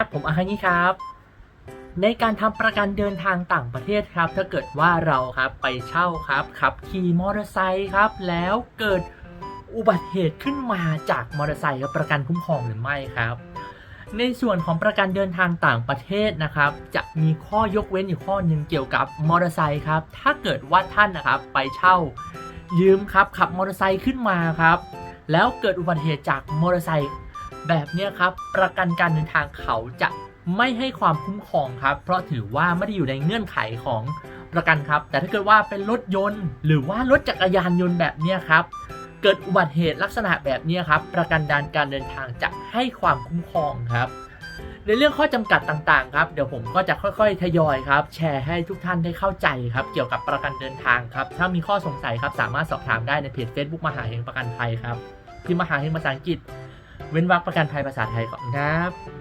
ครับผมอาคานี้ครับ ในการทำประกันเดินทางต่างประเทศครับ ถ้าเกิดว่าเราครับไปเช่าครับขับขี่มอเตอร์ไซค์ครับ แล้วเกิดอุบัติเหตุขึ้นมาจากมอเตอร์ไซค์กับประกันคุ้มครองหรือไม่ครับ ในส่วนของประกันเดินทางต่างประเทศนะครับ จะมีข้อยกเว้นอยู่ข้อหนึ่งเกี่ยวกับมอเตอร์ไซค์ครับ ถ้าเกิดว่าท่านนะครับไปเช่ายืมครับขับมอเตอร์ไซค์ขึ้นมาครับ แล้วเกิดอุบัติเหตุจากมอเตอร์ไซค์ แบบนี้ครับ ประกันการเดินทางเขาจะไม่ให้ความคุ้มครองครับ เพราะถือว่าไม่ได้อยู่ในเงื่อนไขของประกันครับ แต่ถ้าเกิดว่าเป็นรถยนต์ หรือว่ารถจักรยานยนต์แบบนี้ครับ เกิดอุบัติเหตุลักษณะแบบนี้ครับ ประกันดานการเดินทางจะให้ความคุ้มครองครับ ในเรื่องข้อจำกัดต่างๆ ครับ เดี๋ยวผมก็จะค่อยๆ ทยอยครับ แชร์ให้ทุกท่านได้เข้าใจครับ เกี่ยวกับประกันเดินทางครับ ถ้ามีข้อสงสัยครับสามารถสอบถามได้ในเพจ Facebook มหาเฮงประกันภัยครับพิมพ์มหาเฮงภาษาอังกฤษ เว้นวรรคประกันภัยภาษาไทยก่อนครับ